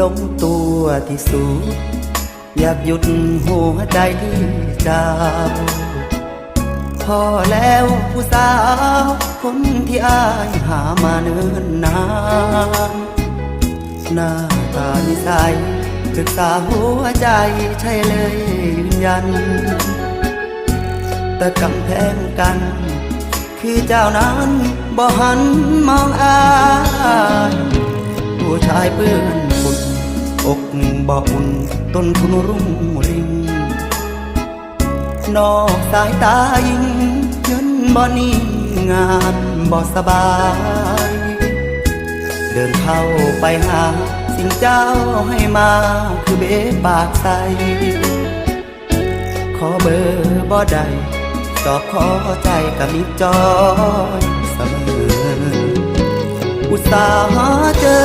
ลงตัวที่สุดอยากหยุดหัวใจที่เจ้าพอแล้วผู้สาว คนที่อายหามาเนิ่นนานหน้าตานิสัยศึกษาหัวใจใช่เลยยืนยัน แต่กำแพงกัน คือเจ้านั้นบ่หันมองอายายเปื้อนฝุ่นอกบ่อุ่นต้นทุนรุ่งริง นอกสายตายิงเงินบ่นิ่งงานบ่สบาย เดินเข้าไปหา สิ่งเจ้าให้มาคือเบ๊ปากใส ขอเบอร์บ่ได้สอบขอใจกับมิจอยเสมออุตส่าห์เจอ